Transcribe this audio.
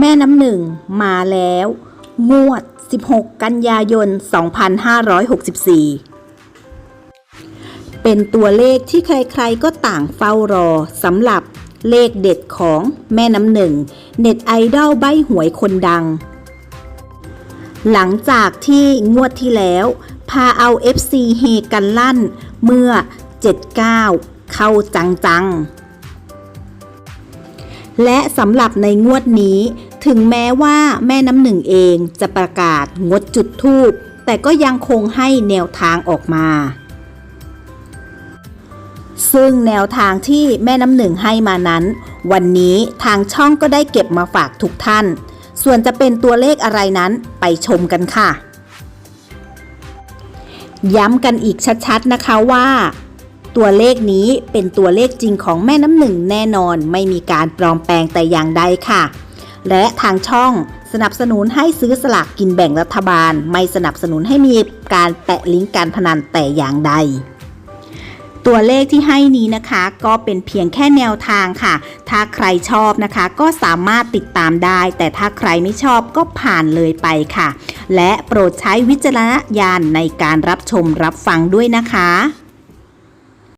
แม่น้ำหนึ่งมาแล้ว งวด 16 กันยายน 2564 เป็นตัวเลขที่ใครๆก็ต่างเฝ้ารอสำหรับเลขเด็ดของแม่น้ำหนึ่ง เน็ตไอดอลใบหวยคนดัง หลังจากที่งวดที่แล้ว พาเอา FC เฮกันลั่น เมื่อ 79 เข้าจังๆและสำหรับในงวดนี้ ถึงแม้ว่าแม่น้ำหนึ่งเองจะประกาศงดจุดทูบแต่ก็ยังคงให้แนวทางออกมา ซึ่งแนวทางที่แม่น้ำหนึ่งให้มานั้น วันนี้ทางช่องก็ได้เก็บมาฝากทุกท่าน ส่วนจะเป็นตัวเลขอะไรนั้นไปชมกันค่ะ ย้ำกันอีกชัดๆนะคะว่า ตัวเลขนี้เป็นตัวเลขจริงของแม่น้ำหนึ่งแน่นอนไม่มีการปลอมแปลงแต่อย่างใดค่ะ และทางช่องสนับสนุนให้ซื้อสลากกินแบ่งรัฐบาล ไม่สนับสนุนให้มีการแตะลิงก์การพนันแต่อย่างใด ตัวเลขที่ให้นี้นะคะ ก็เป็นเพียงแค่แนวทางค่ะ ถ้าใครชอบนะคะ ก็สามารถติดตามได้ แต่ถ้าใครไม่ชอบก็ผ่านเลยไปค่ะ และโปรดใช้วิจารณญาณในการรับชมรับฟังด้วยนะคะ